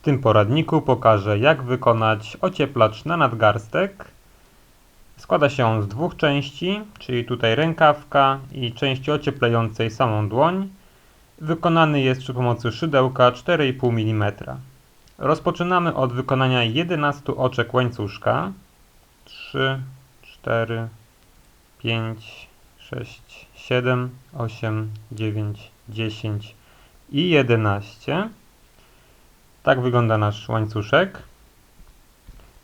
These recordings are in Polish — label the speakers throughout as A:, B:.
A: W tym poradniku pokażę jak wykonać ocieplacz na nadgarstek. Składa się on z dwóch części, czyli tutaj rękawka i części ocieplającej samą dłoń. Wykonany jest przy pomocy szydełka 4,5 mm. Rozpoczynamy od wykonania 11 oczek łańcuszka. 3, 4, 5, 6, 7, 8, 9, 10 i 11. Tak wygląda nasz łańcuszek.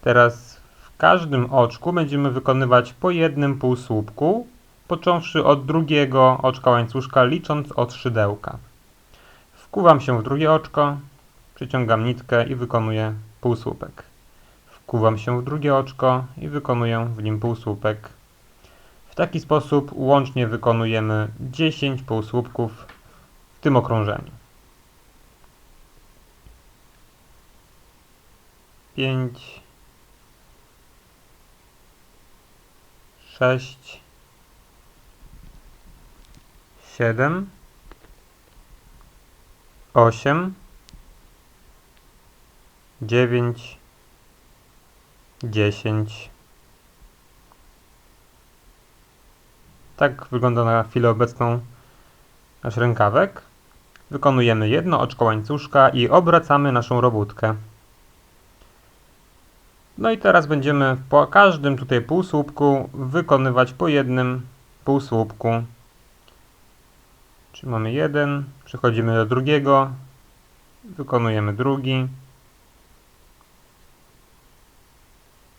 A: Teraz w każdym oczku będziemy wykonywać po jednym półsłupku, począwszy od drugiego oczka łańcuszka, licząc od szydełka. Wkuwam się w drugie oczko, przyciągam nitkę i wykonuję półsłupek. Wkuwam się w drugie oczko i wykonuję w nim półsłupek. W taki sposób łącznie wykonujemy 10 półsłupków w tym okrążeniu. 5 6 7 8 9 10 Tak wygląda na chwilę obecną nasz rękawek. Wykonujemy jedno oczko łańcuszka i obracamy naszą robótkę. No i teraz będziemy po każdym tutaj półsłupku wykonywać po jednym półsłupku. Czyli mamy jeden, przechodzimy do drugiego, wykonujemy drugi,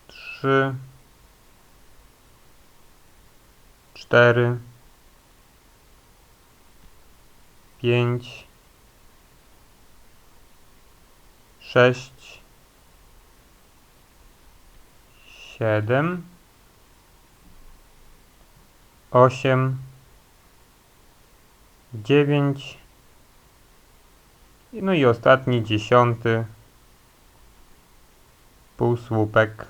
A: trzy, cztery, pięć, sześć, siedem, osiem, dziewięć, no i ostatni, dziesiąty półsłupek.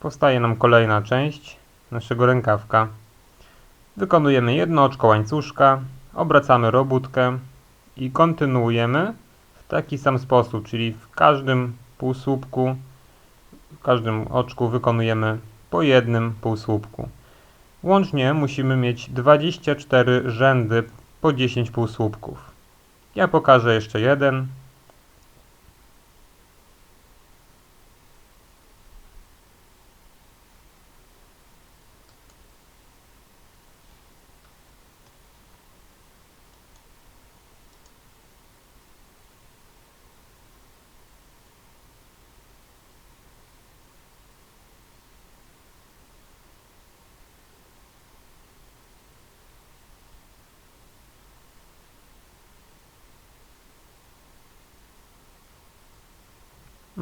A: Powstaje nam kolejna część naszego rękawka. Wykonujemy jedno oczko łańcuszka, obracamy robótkę i kontynuujemy w taki sam sposób, czyli w każdym półsłupku, w każdym oczku wykonujemy po jednym półsłupku. Łącznie musimy mieć 24 rzędy po 10 półsłupków. Ja pokażę jeszcze jeden.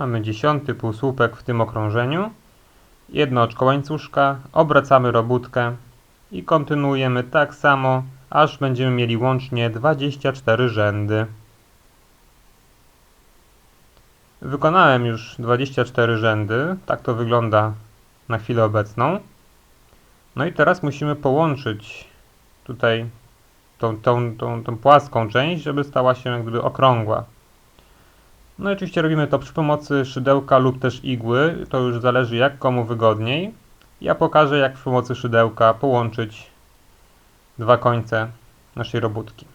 A: Mamy dziesiąty półsłupek w tym okrążeniu. Jedno oczko łańcuszka, obracamy robótkę i kontynuujemy tak samo, aż będziemy mieli łącznie 24 rzędy. Wykonałem już 24 rzędy, tak to wygląda na chwilę obecną. No i teraz musimy połączyć tutaj tą, tą, tą, tą płaską część, żeby stała się jak gdyby okrągła. No i oczywiście robimy to przy pomocy szydełka lub też igły, to już zależy jak komu wygodniej. Ja pokażę jak przy pomocy szydełka połączyć dwa końce naszej robótki.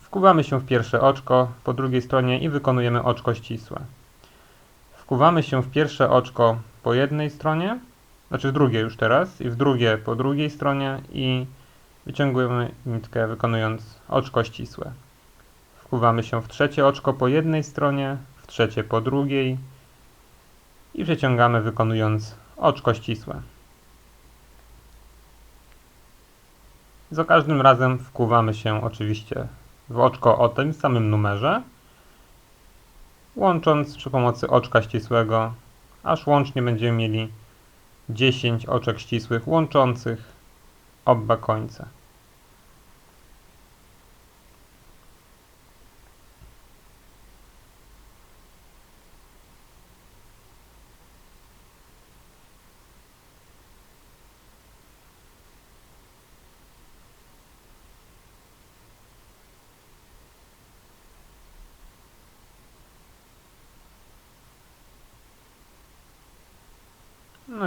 A: Wkuwamy się w pierwsze oczko po drugiej stronie i wykonujemy oczko ścisłe. Wkuwamy się w pierwsze oczko po jednej stronie, znaczy w drugie już teraz, i w drugie po drugiej stronie i wyciągujemy nitkę wykonując oczko ścisłe. Wkuwamy się w trzecie oczko po jednej stronie, w trzecie po drugiej i przeciągamy wykonując oczko ścisłe. Za każdym razem wkuwamy się oczywiście w oczko o tym samym numerze, łącząc przy pomocy oczka ścisłego, aż łącznie będziemy mieli 10 oczek ścisłych łączących oba końce.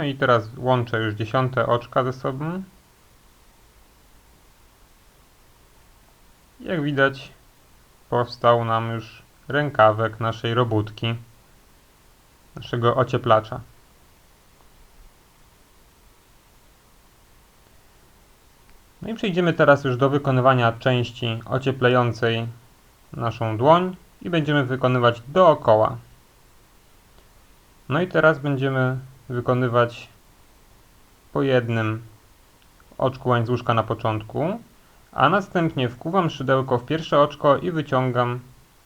A: I teraz łączę już dziesiąte oczka ze sobą. Jak widać, powstał nam już rękawek naszej robótki, naszego ocieplacza. No i przejdziemy teraz już do wykonywania części ocieplającej naszą dłoń i będziemy wykonywać dookoła. No i teraz będziemy wykonywać po jednym oczku łańcuszka na początku, a następnie wkuwam szydełko w pierwsze oczko i wyciągam,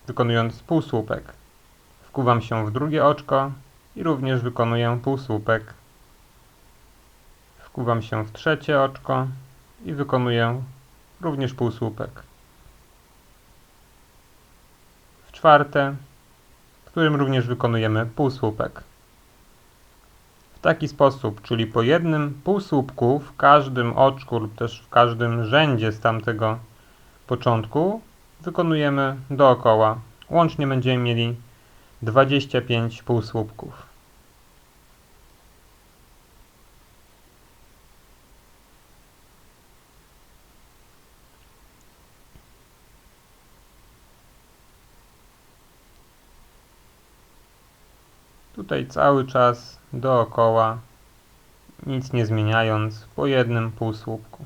A: wykonując półsłupek. Wkuwam się w drugie oczko i również wykonuję półsłupek. Wkuwam się w trzecie oczko i wykonuję również półsłupek. W czwarte, w którym również wykonujemy półsłupek. Taki sposób, czyli po jednym półsłupku w każdym oczku lub też w każdym rzędzie z tamtego początku wykonujemy dookoła. Łącznie będziemy mieli 25 półsłupków. Tutaj cały czas dookoła, nic nie zmieniając, po jednym półsłupku.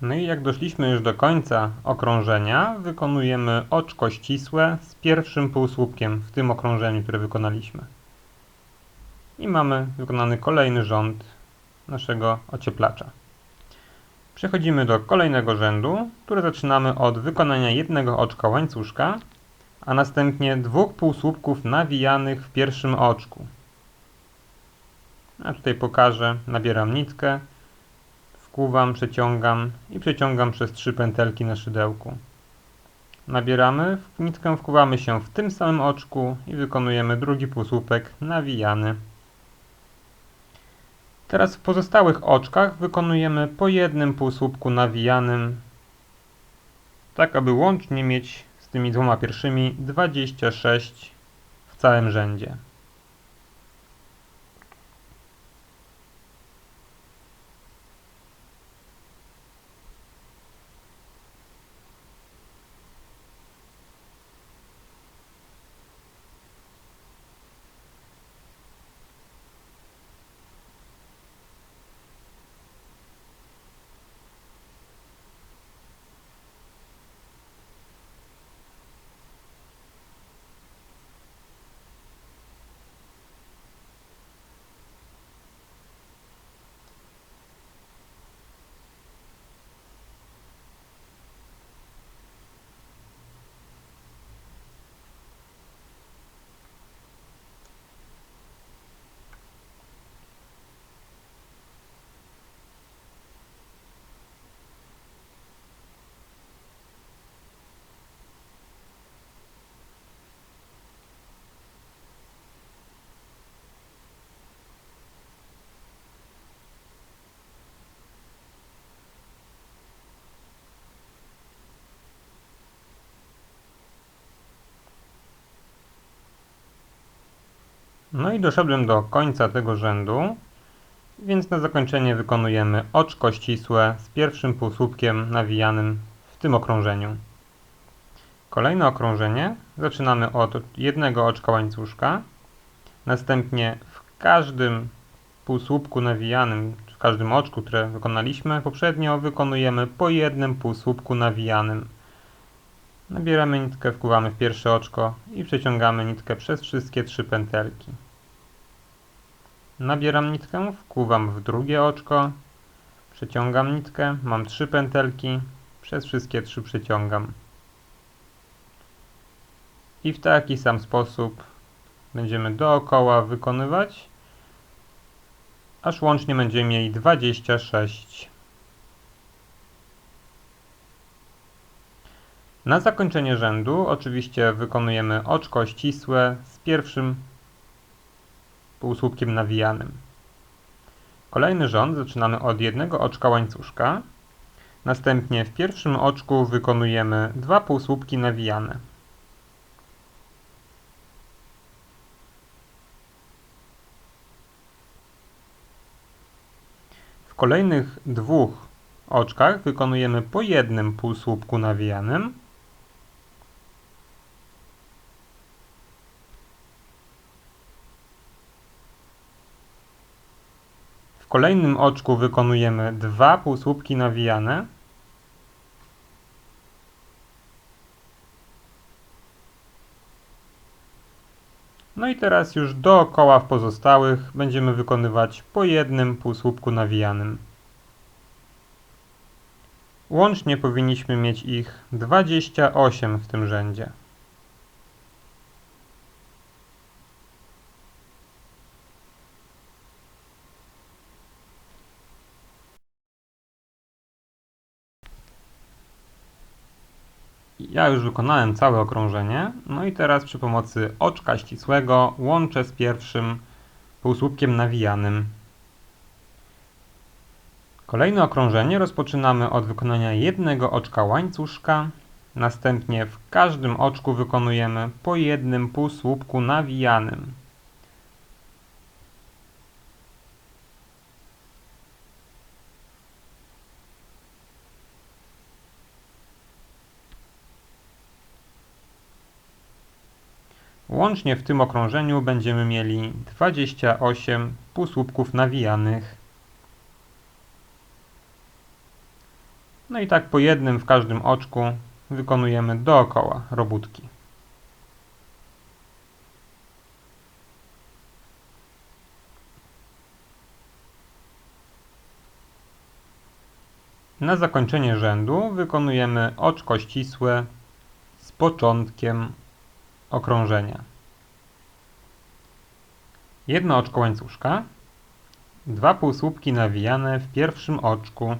A: No i jak doszliśmy już do końca okrążenia, wykonujemy oczko ścisłe z pierwszym półsłupkiem w tym okrążeniu, które wykonaliśmy. I mamy wykonany kolejny rząd naszego ocieplacza. Przechodzimy do kolejnego rzędu, który zaczynamy od wykonania jednego oczka łańcuszka, a następnie dwóch półsłupków nawijanych w pierwszym oczku. A tutaj pokażę, nabieram nitkę, wkuwam, przeciągam i przeciągam przez trzy pętelki na szydełku. Nabieramy, w nitkę wkuwamy się w tym samym oczku i wykonujemy drugi półsłupek nawijany. Teraz w pozostałych oczkach wykonujemy po jednym półsłupku nawijanym, tak aby łącznie mieć z tymi dwoma pierwszymi 26 w całym rzędzie. No i doszedłem do końca tego rzędu, więc na zakończenie wykonujemy oczko ścisłe z pierwszym półsłupkiem nawijanym w tym okrążeniu. Kolejne okrążenie zaczynamy od jednego oczka łańcuszka, następnie w każdym półsłupku nawijanym, w każdym oczku, które wykonaliśmy poprzednio, wykonujemy po jednym półsłupku nawijanym. Nabieramy nitkę, wkuwamy w pierwsze oczko i przeciągamy nitkę przez wszystkie trzy pętelki. Nabieram nitkę, wkuwam w drugie oczko, przeciągam nitkę, mam trzy pętelki, przez wszystkie trzy przeciągam. i w taki sam sposób będziemy dookoła wykonywać, aż łącznie będziemy mieli 26. Na zakończenie rzędu oczywiście wykonujemy oczko ścisłe z pierwszym półsłupkiem nawijanym. Kolejny rząd zaczynamy od jednego oczka łańcuszka. Następnie w pierwszym oczku wykonujemy dwa półsłupki nawijane. W kolejnych dwóch oczkach wykonujemy po jednym półsłupku nawijanym. Kolejnym oczku wykonujemy dwa półsłupki nawijane. No i teraz już dookoła w pozostałych będziemy wykonywać po jednym półsłupku nawijanym. Łącznie powinniśmy mieć ich 28 w tym rzędzie. Ja już wykonałem całe okrążenie, no i teraz przy pomocy oczka ścisłego łączę z pierwszym półsłupkiem nawijanym. Kolejne okrążenie rozpoczynamy od wykonania jednego oczka łańcuszka, następnie w każdym oczku wykonujemy po jednym półsłupku nawijanym. Łącznie w tym okrążeniu będziemy mieli 28 półsłupków nawijanych. No i tak po jednym w każdym oczku wykonujemy dookoła robótki. Na zakończenie rzędu wykonujemy oczko ścisłe z początkiem okrążenia. Jedno oczko łańcuszka, dwa półsłupki nawijane w pierwszym oczku,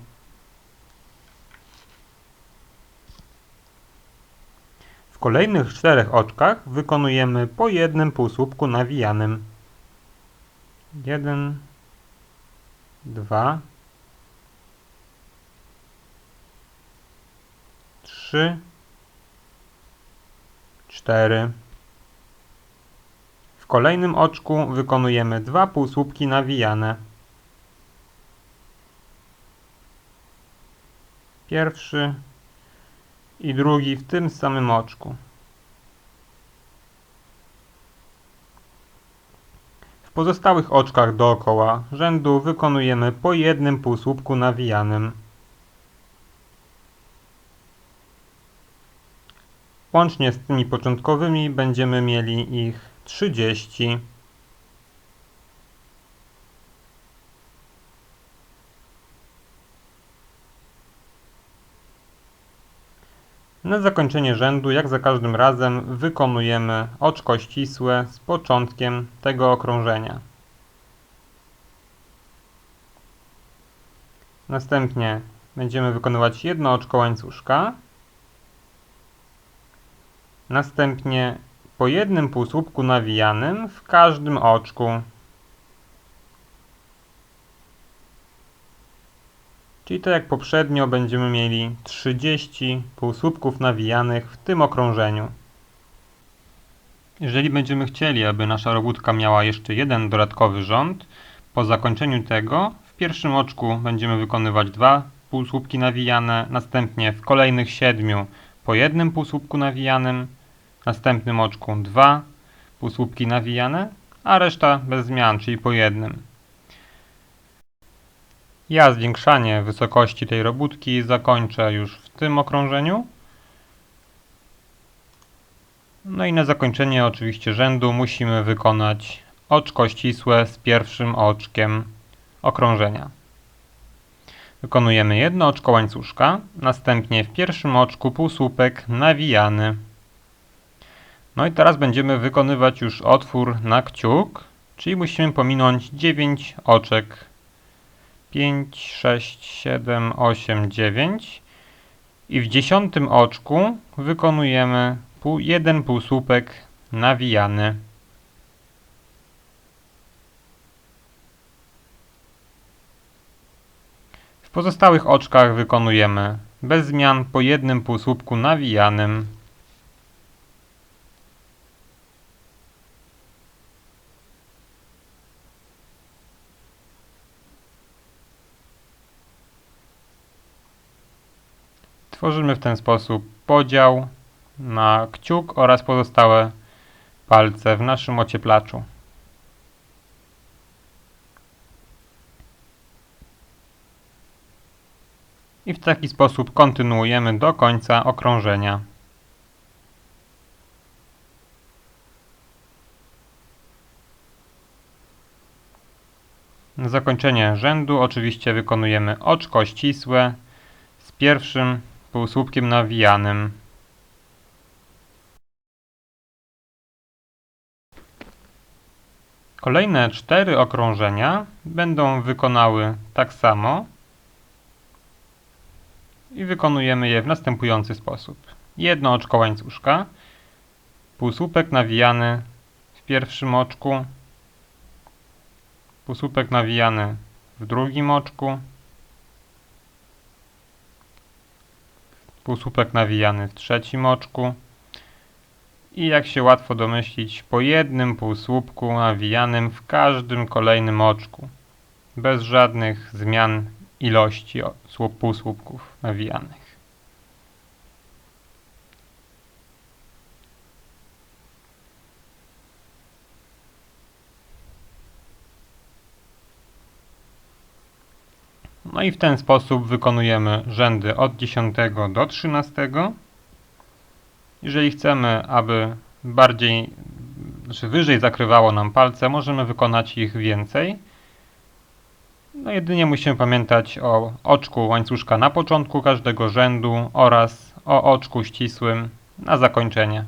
A: W kolejnych czterech oczkach wykonujemy po jednym półsłupku nawijanym. Jeden, dwa, trzy, cztery. W kolejnym oczku wykonujemy dwa półsłupki nawijane. Pierwszy i drugi w tym samym oczku. W pozostałych oczkach dookoła rzędu wykonujemy po jednym półsłupku nawijanym. Łącznie z tymi początkowymi będziemy mieli ich 30. Na zakończenie rzędu, jak za każdym razem, wykonujemy oczko ścisłe z początkiem tego okrążenia. Następnie będziemy wykonywać jedno oczko łańcuszka. Następnie po jednym półsłupku nawijanym w każdym oczku. Czyli tak jak poprzednio będziemy mieli 30 półsłupków nawijanych w tym okrążeniu. Jeżeli będziemy chcieli, aby nasza robótka miała jeszcze jeden dodatkowy rząd, po zakończeniu tego w pierwszym oczku będziemy wykonywać dwa półsłupki nawijane, następnie w kolejnych siedmiu po jednym półsłupku nawijanym, następnym oczku dwa półsłupki nawijane, a reszta bez zmian, czyli po jednym. Ja zwiększanie wysokości tej robótki zakończę już w tym okrążeniu. No i na zakończenie oczywiście rzędu musimy wykonać oczko ścisłe z pierwszym oczkiem okrążenia. Wykonujemy jedno oczko łańcuszka, następnie w pierwszym oczku półsłupek nawijany. No i teraz będziemy wykonywać już otwór na kciuk, czyli musimy pominąć 9 oczek. 5, 6, 7, 8, 9. I w dziesiątym oczku wykonujemy jeden półsłupek nawijany. Pozostałych oczkach wykonujemy bez zmian po jednym półsłupku nawijanym. Tworzymy w ten sposób podział na kciuk oraz pozostałe palce w naszym ocieplaczu. I w taki sposób kontynuujemy do końca okrążenia. Na zakończenie rzędu oczywiście wykonujemy oczko ścisłe z pierwszym półsłupkiem nawijanym. Kolejne cztery okrążenia będą wykonały tak samo i wykonujemy je w następujący sposób. Jedno oczko łańcuszka, półsłupek nawijany w pierwszym oczku, półsłupek nawijany w drugim oczku, półsłupek nawijany w trzecim oczku i jak się łatwo domyślić, po jednym półsłupku nawijanym w każdym kolejnym oczku, bez żadnych zmian ilości słup, półsłupków nawijanych. No i w ten sposób wykonujemy rzędy od 10 do 13. Jeżeli chcemy, aby bardziej, znaczy wyżej zakrywało nam palce, możemy wykonać ich więcej. No jedynie musimy pamiętać o oczku łańcuszka na początku każdego rzędu oraz o oczku ścisłym na zakończenie.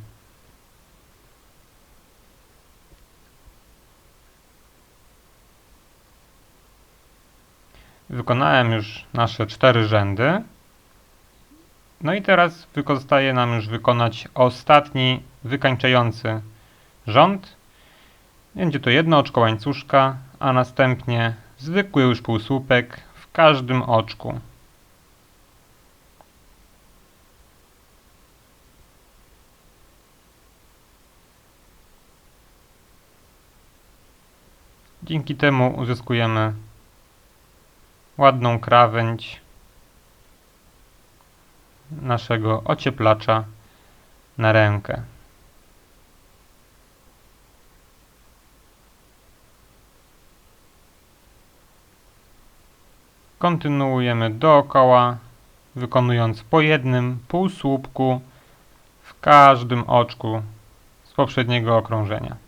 A: Wykonałem już nasze cztery rzędy. No i teraz zostaje nam już wykonać ostatni wykańczający rząd. Będzie to jedno oczko łańcuszka, a następnie zwykły już półsłupek w każdym oczku. Dzięki temu uzyskujemy ładną krawędź naszego ocieplacza na rękę. Kontynuujemy dookoła, wykonując po jednym półsłupku w każdym oczku z poprzedniego okrążenia.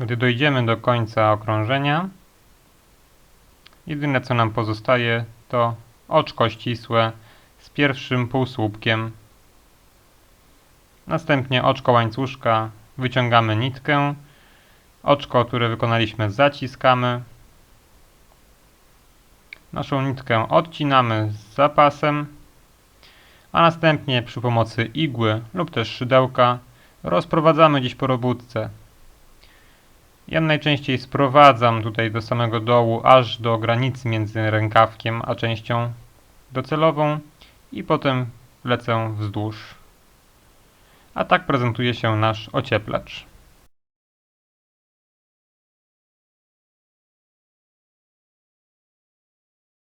A: Gdy dojdziemy do końca okrążenia, jedyne co nam pozostaje to oczko ścisłe z pierwszym półsłupkiem. Następnie oczko łańcuszka, wyciągamy nitkę, oczko, które wykonaliśmy zaciskamy, naszą nitkę odcinamy z zapasem, a następnie przy pomocy igły lub też szydełka rozprowadzamy gdzieś po robótce ja najczęściej sprowadzam tutaj do samego dołu, aż do granicy między rękawkiem a częścią docelową i potem lecę wzdłuż. A tak prezentuje się nasz ocieplacz.